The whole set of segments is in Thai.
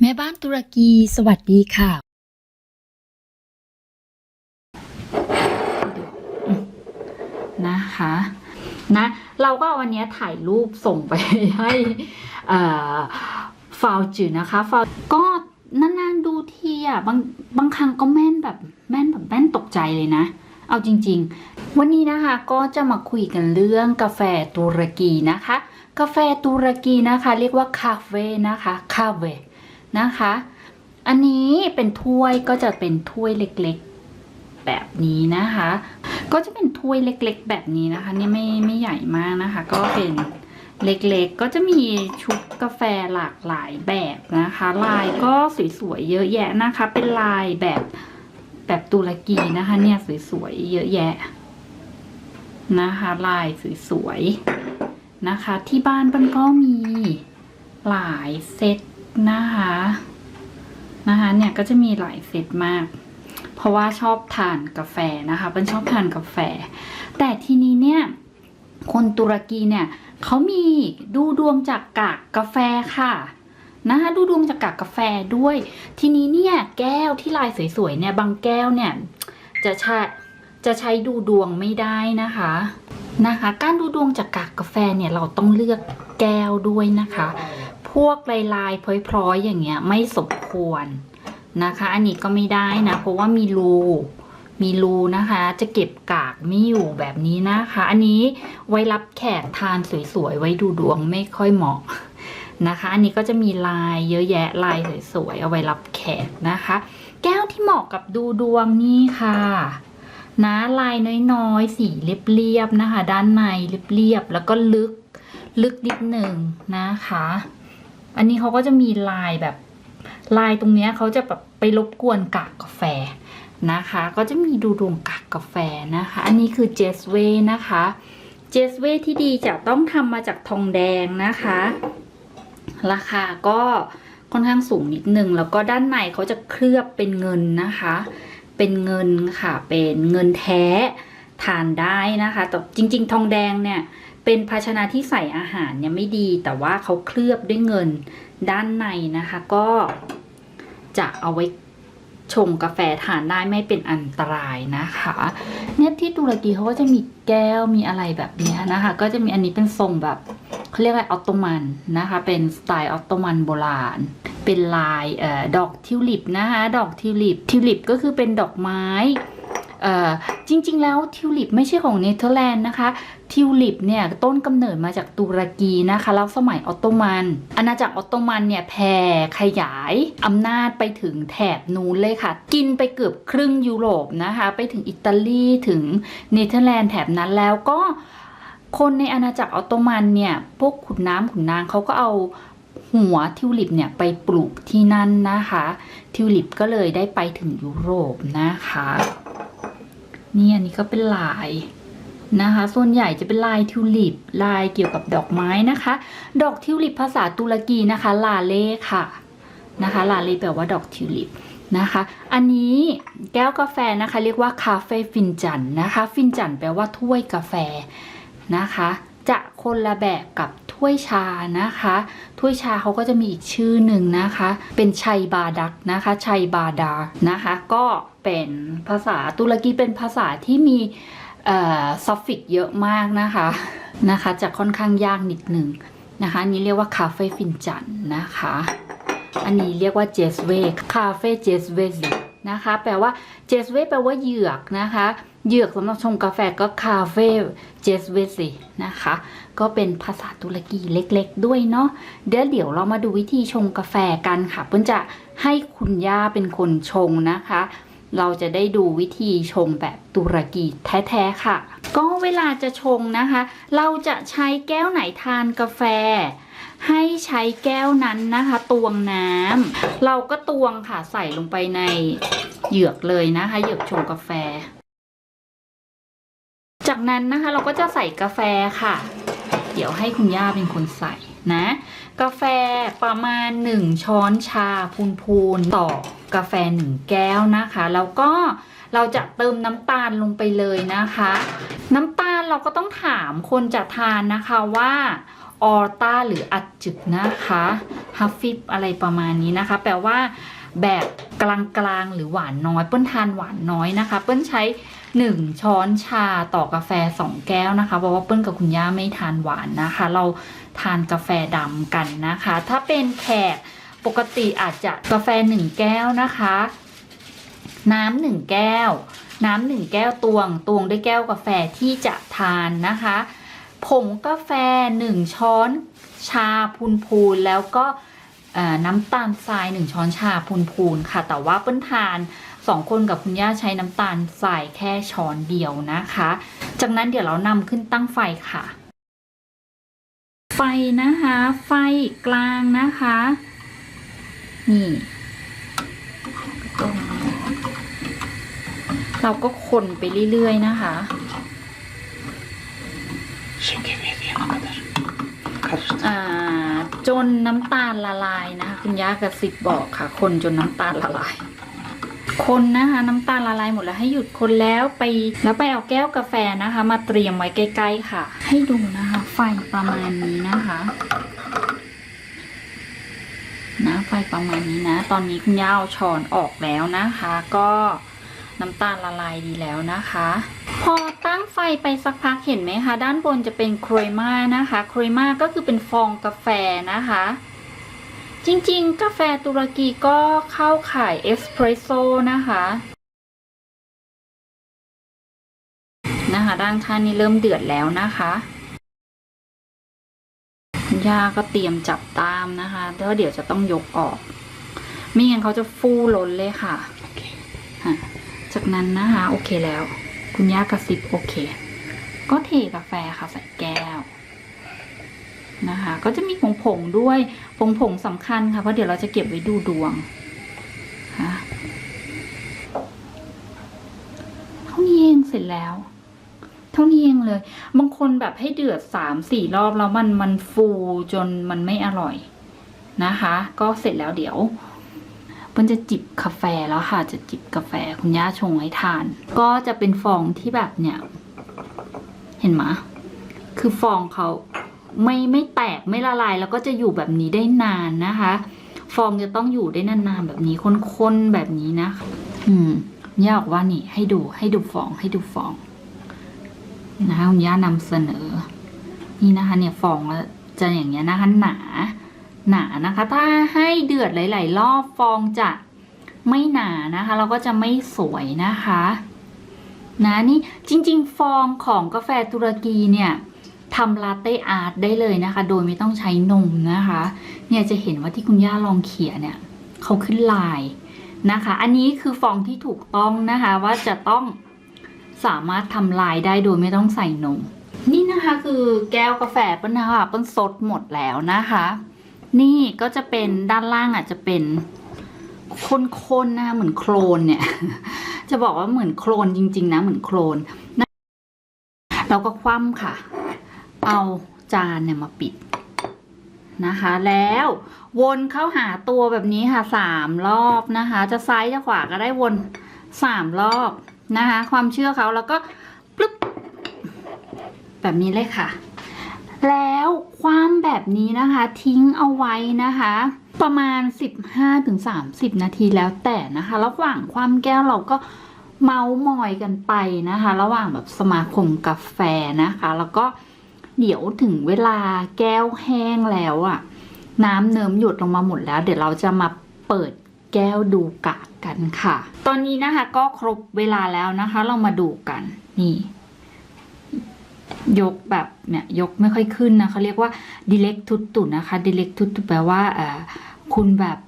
แม่บ้านตุรกีสวัสดีค่ะ นะคะ นะ เราก็วันนี้ถ่ายรูปส่งไปให้ฟาวจือนะคะฟาวก็นานๆดูทีอะบางบางครั้งก็แม่นแบบแม่นแบบแม่นตกใจเลยนะ เอาจริง ๆ วันนี้นะคะก็จะมาคุยกันเรื่องกาแฟตุรกีนะคะ กาแฟตุรกีนะคะ เรียกว่าคาเฟ่นะคะคาเฟ่ นะคะ อันนี้เป็นถ้วยก็จะเป็นถ้วยเล็กๆแบบนี้นะคะ ก็จะเป็นถ้วยเล็กๆ แบบนี้นะคะ นี่ไม่ไม่ใหญ่มากนะคะ ก็เป็นเล็กๆ ก็จะมีชุดกาแฟหลากหลายแบบนะคะ ลายก็สวยๆเยอะแยะนะคะ เป็นลายแบบแบบตุรกีนะคะ เนี่ยสวยๆเยอะแยะนะคะ ลายสวยๆนะคะ ที่บ้านมันก็มีหลายเซต นะคะนะคะเนี่ยก็จะมีหลายเซตมาก เพราะว่าชอบทานกาแฟนะคะเป็นชอบทานกาแฟ แต่ทีนี้เนี่ยคนตุรกีเนี่ยเขามีดูดวงจากกากกาแฟค่ะนะคะดูดวงจากกากกาแฟด้วย ทีนี้เนี่ยแก้วที่ลายสวยๆเนี่ยบางแก้วเนี่ยจะใช้จะใช้ดูดวงไม่ได้นะคะนะคะ การดูดวงจากกากกาแฟเนี่ยเราต้องเลือกแก้วด้วยนะคะ วกลายลายๆพลอยๆอย่างเงี้ยไม่สมควรนะคะ อันนี้ก็ไม่ได้นะ เพราะว่ามีรูมีรูนะคะ จะเก็บกากไม่อยู่แบบนี้นะคะ อันนี้ไว้รับแขกทานสวยๆไว้ดูดวงไม่ค่อยเหมาะนะคะ อันนี้ก็จะมีลายเยอะแยะลายสวยๆเอาไว้รับแขกนะคะ แก้วที่เหมาะกับดูดวงนี่ค่ะนะลายน้อยๆ สีเรียบๆนะคะ ด้านในเรียบๆแล้วก็ลึกลึกนิดหนึ่งนะคะ อันนี้เขาก็จะมีลายแบบลายตรงเนี้ยเขาจะแบบไปรบกวนกากกาแฟนะคะ ก็จะมีดูดวงกากกาแฟนะคะ อันนี้คือเจสเวนะคะ เจสเวที่ดีจะต้องทำมาจากทองแดงนะคะ ราคาก็ค่อนข้างสูงนิดนึง แล้วก็ด้านในเขาจะเคลือบเป็นเงินนะคะ เป็นเงินค่ะ เป็นเงินแท้ทานได้นะคะแต่จริง ๆ ทองแดงเนี่ย เป็นภาชนะที่ใส่อาหารเนี่ยไม่ดีแต่ว่าเขาเคลือบด้วยเงินด้านในนะคะ ก็จะเอาไว้ชงกาแฟทานได้ไม่เป็นอันตรายนะคะ เนี่ยที่ตุรกีเขาก็จะมีแก้วมีอะไรแบบนี้นะคะ ก็จะมีอันนี้เป็นทรงแบบเขาเรียกว่าออตโตมันนะคะ เป็นสไตล์ออตโตมันโบราณ เป็นลายเออดอกทิวลิปนะคะ ดอกทิวลิปทิวลิปก็คือเป็นดอกไม้ จริงๆ แล้วทิวลิปไม่ใช่ของเนเธอร์แลนด์นะคะทิวลิปเนี่ยต้นกำเนิดมาจากตุรกีนะคะแล้วสมัยออตโตมันอาณาจักรออตโตมันเนี่ยแผ่ขยายอำนาจไปถึงแถบนู้นเลยค่ะ กินไปเกือบครึ่งยุโรปนะคะ ไปถึงอิตาลีถึงเนเธอร์แลนด์แถบนั้นแล้วก็คนในอาณาจักรออตโตมันเนี่ยพวกขุนน้ำขุนนางเขาก็เอาหัวทิวลิปเนี่ยไปปลูกที่นั่นนะคะ ทิวลิปก็เลยได้ไปถึงยุโรปนะคะ นี่อันนี้ก็เป็นลายนะคะ ส่วนใหญ่จะเป็นลายทิวลิป ลายเกี่ยวกับดอกไม้นะคะ ดอกทิวลิปภาษาตุรกีนะคะ ลาเล่ค่ะนะคะ ลาเล่แปลว่าดอกทิวลิปนะคะ อันนี้แก้วกาแฟนะคะ เรียกว่าคาเฟ่ฟินจันนะคะ ฟินจันแปลว่าถ้วยกาแฟนะคะ จะคนละแบบกับถ้วยชานะคะ ถ้วยชาเขาก็จะมีอีกชื่อหนึ่งนะคะ เป็นชัยบาดักนะคะ ชัยบาดานะคะ ก็เป็นภาษาตุรกีเป็นภาษาที่มีอ่อซัฟฟิกเยอะมากนะคะนะคะ จะค่อนข้างยากนิดหนึ่งนะคะนี้เรียกว่าคาเฟ่ฟินจันนะคะ อันนี้เรียกว่าเจสเวคาเฟ่เจสเวสนะคะ แปลว่าเจสเวแปลว่าเหยือกนะคะ เหยือกสำหรับชงกาแฟก็คาเฟ่เจสเวสินะคะ ก็เป็นภาษาตุรกีเล็กๆด้วยเนาะเดี๋ยวเดี๋ยวเรามาดูวิธีชงกาแฟกันค่ะเพื่อนจะให้คุณย่าเป็นคนชงนะคะ เราจะได้ดูวิธีชงแบบตุรกีแท้ๆค่ะ ก็เวลาจะชงนะคะ เราจะใช้แก้วไหนทานกาแฟ ให้ใช้แก้วนั้นนะคะ ตวงน้ำเราก็ตวงค่ะใส่ลงไปในเหยือกเลยนะคะ เหยือกชงกาแฟ จากนั้นนะคะเราก็จะใส่กาแฟค่ะ เดี๋ยวให้คุณย่าเป็นคนใส่นะ กาแฟประมาณ 1 ช้อนชาพูนๆต่อกาแฟ 1 แก้วนะคะ แล้วก็เราจะเติมน้ำตาลลงไปเลยนะคะ น้ำตาลเราก็ต้องถามคนจะทานนะคะว่าออต้าหรืออัดจึกนะคะฮัฟฟิปอะไรประมาณนี้นะคะ แปลว่า แบบกลางๆ หรือหวานน้อย เปิ้ลทานหวานน้อยนะคะ เปิ้ลใช้ 1 ช้อนชาต่อกาแฟ 2 แก้วนะคะเพราะว่าเปิ้ลกับคุณย่าไม่ทานหวานนะคะ เราทานกาแฟดำกันนะคะ ถ้าเป็นแขกปกติอาจจะกาแฟ 1 แก้วนะคะ น้ำหนึ่งแก้ว น้ำหนึ่งแก้วตวงตวงด้วยแก้วกาแฟที่จะทานนะคะผงกาแฟ 1 ช้อนชาพูนๆแล้วก็ น้ำตาลทราย 1 ช้อนชาพูนๆค่ะ แต่ว่าเปิ้ลทานสองคนกับคุณย่าใช้น้ำตาลทรายแค่ช้อนเดียวนะคะ จากนั้นเดี๋ยวเรานำขึ้นตั้งไฟค่ะ ไฟนะคะ ไฟกลางนะคะ นี่เราก็คนไปเรื่อยๆนะคะ Şeker yediğine kadar. Karıştır. อ่าจ นน้ำตาลละลายนะคุณย่ากระซิบบอกค่ะ คนจนน้ำตาลละลาย คนนะคะ น้ำตาลละลายหมดแล้วให้หยุดคนแล้วไปแล้วไปเอาแก้วกาแฟนะคะ มาเตรียมไว้ใกล้ๆค่ะ ให้ดูนะคะ ไฟประมาณนี้นะคะนะไฟประมาณนี้นะ ตอนนี้คุณย่าเอาช้อนออกแล้วนะคะ ก็ น้ำตาลละลายดีแล้วนะคะ พอตั้งไฟไปสักพักเห็นไหมคะ ด้านบนจะเป็นโครมานะคะโครมาก็คือเป็นฟองกาแฟนะคะ จริงๆ กาแฟตุรกีก็เข้าข่ายเอสเพรสโซ่นะคะนะคะ ด้านข้างนี้เริ่มเดือดแล้วนะคะคุณย่าก็เตรียมจับตามนะคะแล้วเดี๋ยวจะต้องยกออก ไม่งั้นเขาจะฟูล้นเลยค่ะ Okey. อะ จากนั้นนะคะโอเคแล้ว คุณย่ากระซิบโอเค ก็เทกาแฟค่ะใส่แก้วนะคะ ก็จะมีผงผงด้วยผงผงสำคัญค่ะเพราะเดี๋ยวเราจะเก็บไว้ดูดวงค่ะเท่านี้เองเสร็จแล้ว เท่านี้เองเลย บางคนแบบให้เดือดสามสี่รอบแล้วมันมันฟูจนมันไม่อร่อยนะคะ ก็เสร็จแล้วเดี๋ยว ปิ้ลจะจิบกาแฟแล้วค่ะ จะจิบกาแฟคุณย่าชงให้ทาน ก็จะเป็นฟองที่แบบเนี่ย เห็นไหมคือฟองเขาไม่ไม่แตกไม่ละลาย แล้วก็จะอยู่แบบนี้ได้นานนะคะ ฟองจะต้องอยู่ได้นานๆแบบนี้ข้นๆแบบนี้นะ อืมย่าบอกว่านี่ ให้ดูให้ดูฟองให้ดูฟอง นะคะคุณย่านำเสนอ นี่นะคะ เนี่ยฟองจะอย่างเงี้ยนะคะหนา หนานะคะ ถ้าให้เดือดหลาย ๆ รอบฟองจะไม่หนานะคะ เราก็จะไม่สวยนะคะนะนี่จริง ๆ ฟองของกาแฟตุรกีเนี่ยทำลาเต้อาร์ตได้เลยนะคะ โดยไม่ต้องใช้นมนะคะ เนี่ยจะเห็นว่าที่คุณย่าลองเขียนเนี่ยเขาขึ้นลายนะคะ อันนี้คือฟองที่ถูกต้องนะคะว่าจะต้องสามารถทำลายได้โดยไม่ต้องใส่นม นี่นะคะคือแก้วกาแฟเปิ้ลนะคะเปิ้ลซดหมดแล้วนะคะ นี่ก็จะเป็นด้านล่างอาจจะเป็นข้นๆนะคะเหมือนโคลนเนี่ย จะบอกว่าเหมือนโคลนจริง ๆ นะ เหมือนโคลนเราก็คว่ำค่ะ เอาจานเนี่ยมาปิดนะคะ แล้ววนเข้าหาตัวแบบนี้ค่ะสามรอบนะคะ จะซ้ายจะขวาก็ได้วนสามรอบนะคะ ความเชื่อเขาแล้วก็ปึ๊บแบบนี้เลยค่ะ แล้วความแบบนี้นะคะทิ้งเอาไว้นะคะ ประมาณ 15-30 นาทีแล้วแต่นะคะ ระหว่างความแก้วเราก็เมาส์มอยกันไปนะคะ ระหว่างแบบสมาคมกาแฟนะคะ แล้วก็เดี๋ยวถึงเวลาแก้วแห้งแล้วอะน้ำเนิมหยดลงมาหมดแล้ว เดี๋ยวเราจะมาเปิดแก้วดูกะกันค่ะ ตอนนี้นะคะก็ครบเวลาแล้วนะคะ เรามาดูกันนี่ ยกแบบเนี่ยยกไม่ค่อยขึ้นนะเขาเรียกว่า direct ทุตุนะคะ direct ทุตุแปลว่าคุณแบบ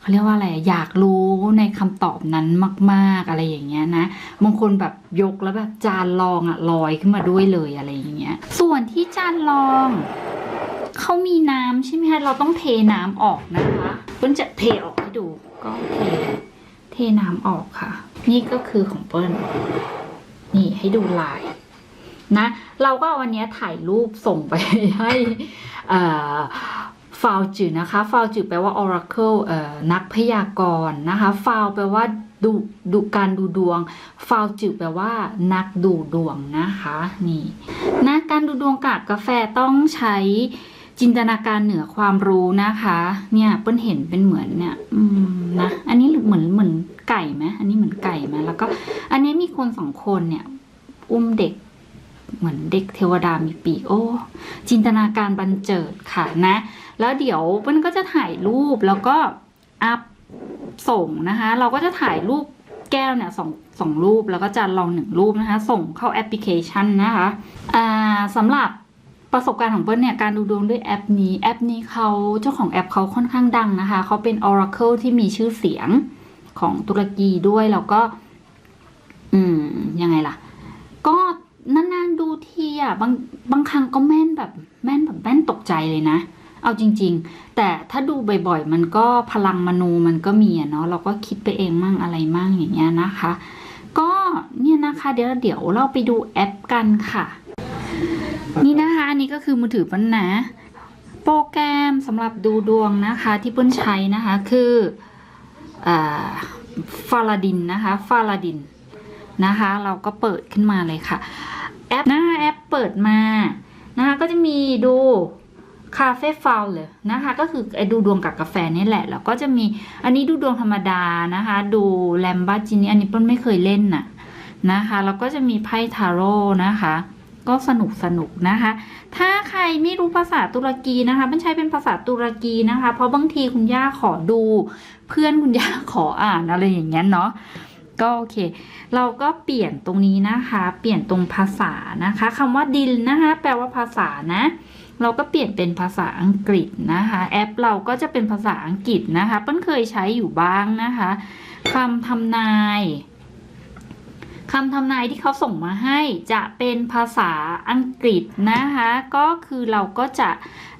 เขาเรียกว่าอะไรอยากรู้ในคำตอบนั้นมาก ๆอะไรอย่างเงี้ยนะบางคนแบบยกแล้วแบบจานรองอะลอยขึ้นมาด้วยเลยอะไรอย่างเงี้ย ส่วนที่จานรองเขามีน้ำใช่ไหมคะเราต้องเทน้ำออกนะคะเปิ้ลจะเทออกให้ดูก็เทเทน้ำออกค่ะ นี่ก็คือของเปิ้ลนี่ให้ดูลาย นะเราก็วันนี้ถ่ายรูปส่งไปให้ฟาวจืนะคะฟาวจืแปลว่า oracle เอ่อนักพยากรณ์นะคะฟาวแปลว่าดูดูการดูดวงฟาวจือแปลว่า นักดูดวงนะคะนี่นะการดูดวงกับกาแฟต้องใช้จินตนาการเหนือความรู้นะคะ เนี่ยเปิ้ลเห็นเป็นเหมือนเนี่ยอืมนะอันนี้เหมือนเหมือนไก่ไหมอันนี้เหมือนไก่ไหมแล้วก็ อันนี้มีคนสองคนเนี่ย อุ้มเด็ก เหมือนเด็กเทวดามีปีกโอ้ จินตนาการบันเจิดค่ะนะ แล้วเดี๋ยวมันก็จะถ่ายรูปแล้วก็อัพส่งนะคะ เราก็จะถ่ายรูปแก้วเนี่ยสองสองรูปแล้วก็จะลองหนึ่งรูปนะคะ ส่งเข้าแอปพลิเคชันนะคะอ่าสำหรับประสบการณ์ของเปิ้ลเนี่ยการดูดวงด้วยแอปนี้แอปนี้เขาเจ้าของแอปเขาค่อนข้างดังนะคะเขาเป็น Oracle ที่มีชื่อเสียงของตุรกีด้วยแล้วก็ อืมยังไงล่ะ ก็นาน ทีอะบางบางครั้งก็แม่นแบบแม่นแบบแม่นตกใจเลยนะ เอาจริง ๆ แต่ถ้าดูบ่อยๆ มันก็พลังมโนมันก็มีอะเนาะเราก็คิดไปเองมั่งอะไรมั่งอย่างเงี้ยนะคะ ก็เนี่ยนะคะ เดี๋ยวเดี๋ยวเราไปดูแอปกันค่ะ นี่นะคะอันนี้ก็คือมือถือปันนะ โปรแกรมสำหรับดูดวงนะคะที่เปิ้ลใช้นะคะคือฟาลาดินนะคะฟาลาดินนะคะ เราก็เปิดขึ้นมาเลยค่ะ แอปน้าแอปเปิดมานะคะก็จะมีดูคาเฟ่ฟาวเลยนะคะก็คือไอ้ดูดวงกับกาแฟนี่แหละ แล้วก็จะมีอันนี้ดูดวงธรรมดานะคะ ดูแลมบาจินีอันนี้เปิ้ลไม่เคยเล่นน่ะนะคะแล้วก็จะมีไพ่ทาโร่นะคะ ก็สนุกสนุกนะคะ ถ้าใครไม่รู้ภาษาตุรกีนะคะมันใช้เป็นภาษาตุรกีนะคะ เพราะบางทีคุณย่าขอดู เพื่อนคุณย่าขออ่านอะไรอย่างเงี้ยเนาะ ก็โอเค เราก็เปลี่ยนตรงนี้นะคะ เปลี่ยนตรงภาษานะคะคำว่าดินนะคะ แปลว่าภาษานะ เราก็เปลี่ยนเป็นภาษาอังกฤษนะคะ แอปเราก็จะเป็นภาษาอังกฤษนะคะเปิ้ลเคยใช้อยู่บ้างนะคะคำทำนายคำทำนายที่เขาส่งมาให้จะเป็นภาษาอังกฤษนะคะ ก็คือเราก็จะ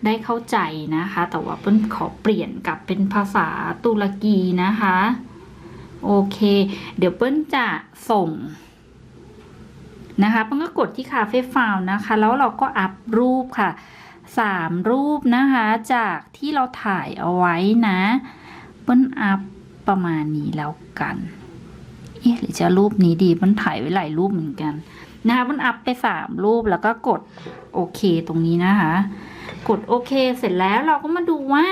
ได้เข้าใจนะคะ แต่ว่าเปิ้ลขอเปลี่ยนกลับเป็นภาษาตุรกีนะคะ โอเค เดี๋ยวเปิ้ลจะส่งนะคะเปิ้ลก็กดที่คาเฟ่ฟาวนะคะ แล้วเราก็อัพรูปค่ะสามรูปนะคะ จากที่เราถ่ายเอาไว้นะ เปิ้ลอัพประมาณนี้แล้วกัน เอ๊ะหรือจะรูปนี้ดีเปิ้ลถ่ายไว้หลายรูปเหมือนกันนะคะเปิ้ลอัพไปสามรูปแล้วก็กดโอเคตรงนี้นะคะ กดโอเคเสร็จแล้วเราก็มาดูว่า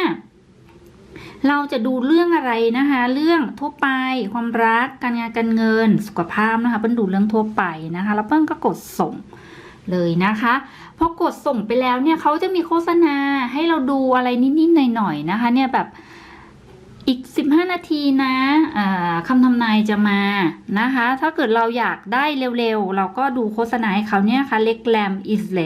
เราจะดูเรื่องอะไรนะคะ เรื่องทั่วไป ความรัก การงานการเงิน สุขภาพนะคะเปิ้ลดูเรื่องทั่วไปนะคะ แล้วเปิ้ลก็กดส่งเลยนะคะพอกดส่งไปแล้วเนี่ยเขาจะมีโฆษณาให้เราดูอะไรนิดๆหน่อยๆนะคะ เนี่ยแบบอีก 15 นาทีนะคำทำนายจะมานะคะ ถ้าเกิดเราอยากได้เร็วๆ เราก็ดูโฆษณาให้เขาเนี่ยค่ะเล็กแลมอิสเล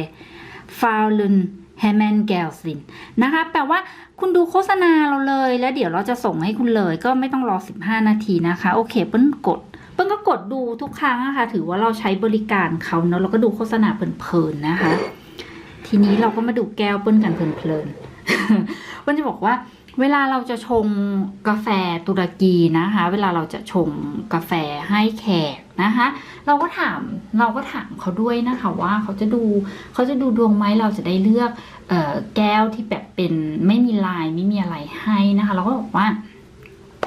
ฟาวลุนแฮมแมนแกลซินนะคะ แปลว่าคุณดูโฆษณาเราเลย แล้วเดี๋ยวเราจะส่งให้คุณเลย ก็ไม่ต้องรอ 15 นาทีนะคะ โอเค เปิ้ลกด เปิ้ลก็กดดูทุกครั้งอะคะ ถือว่าเราใช้บริการเขาเนอะเราก็ดูโฆษณาเพลินๆนะคะ ทีนี้เราก็มาดูแก้วเปิ้ลกันเพลินๆเปิ้ลจะบอกว่าเวลาเราจะชงกาแฟตุรกีนะคะ เวลาเราจะชงกาแฟให้แขก นะคะเราก็ถามเราก็ถามเขาด้วยนะคะว่าเขาจะดูเขาจะดูดวงไหมเราจะได้เลือกเออแก้วที่แบบเป็นไม่มีลายไม่มีอะไรให้นะคะ เราก็บอกว่า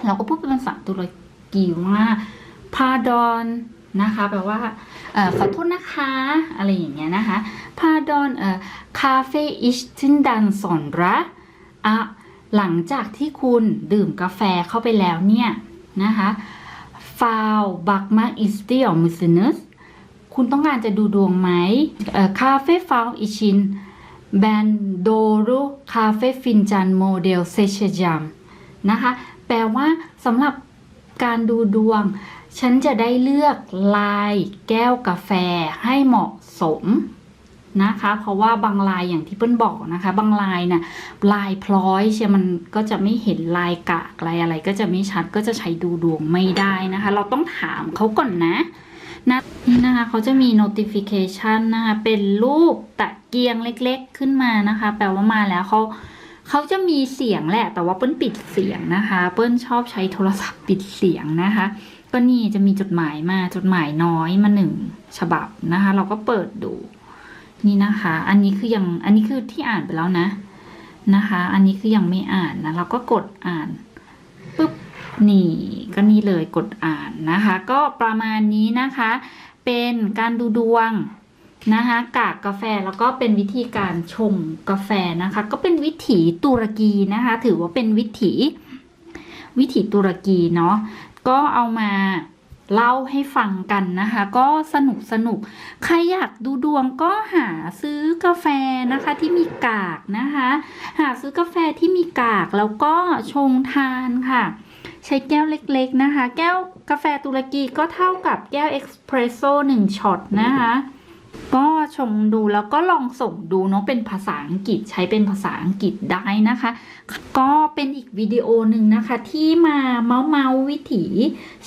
เราก็พูดเป็นภาษาตุรกีว่าพาดอนนะคะแปลว่าออขอโทษนะคะอะไรอย่างเงี้ยนะคะพาดอนเอ่อคาเฟอิชตินดันสอนระอะหลังจากที่คุณดื่มกาแฟเข้าไปแล้วเนี่ยนะคะ ฟาวบักมาอิสเตียมุสเนสคุณต้องการจะดูดวงไหมคาเฟ่ฟาวอิชินแบนโดรุคาเฟ่ฟินจันโมเดลเซชจัมนะคะแปลว่าสำหรับการดูดวง ฉันจะได้เลือกลายแก้วกาแฟให้เหมาะสม นะคะ เพราะว่าบางลายอย่างที่เปิ้ลบอกนะคะ บางลายน่ะลายพลอยเชียมันก็จะไม่เห็นลายกากลายอะไร ก็จะไม่ชัดก็จะใช้ดูดวงไม่ได้นะคะ เราต้องถามเขาก่อนนะนะนี่นะคะเขาจะมี notification นะคะ เป็นรูปตะเกียงเล็กๆขึ้นมานะคะ แปลว่ามาแล้วเขาเขาจะมีเสียงแหละ แต่ว่าเปิ้ลปิดเสียงนะคะ เปิ้ลชอบใช้โทรศัพท์ปิดเสียงนะคะ ก็นี่จะมีจดหมายมาจดหมายน้อยมาหนึ่งฉบับนะคะ เราก็เปิดดู นี่นะคะ อันนี้คือยังอันนี้คือที่อ่านไปแล้วนะนะคะ อันนี้คือยังไม่อ่านนะเราก็กดอ่านปุ๊บนี่ก็นี่เลยกดอ่านนะคะ ก็ประมาณนี้นะคะ เป็นการดูดวงนะคะกากกาแฟแล้วก็เป็นวิธีการชงกาแฟนะคะ ก็เป็นวิถีตุรกีนะคะ ถือว่าเป็นวิถีวิถีตุรกีเนาะก็เอามา เล่าให้ฟังกันนะคะ ก็สนุกสนุกใครอยากดูดวงก็หาซื้อกาแฟนะคะที่มีกากนะคะ หาซื้อกาแฟที่มีกากแล้วก็ชงทานค่ะ ใช้แก้วเล็กๆนะคะ แก้วกาแฟตุรกีก็เท่ากับแก้วเอ็กซ์เพรสโซ่หนึ่งช็อตนะคะ ก็ชงดูแล้วก็ลองส่งดูเนาะเป็นภาษาอังกฤษใช้เป็นภาษาอังกฤษได้นะคะ ก็เป็นอีกวิดีโอหนึ่งนะคะ ที่มาเมาส์เมาส์วิถี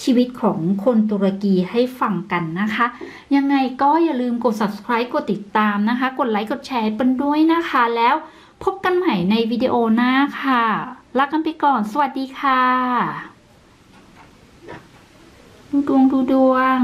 ชีวิตของคนตุรกีให้ฟังกันนะคะ ยังไงก็อย่าลืมกด subscribe กดติดตามนะคะ กดไลค์กดแชร์เป็นด้วยนะคะ แล้วพบกันใหม่ในวิดีโอหน้าค่ะลากันไปก่อน สวัสดีค่ะ ดูดวงดูดวง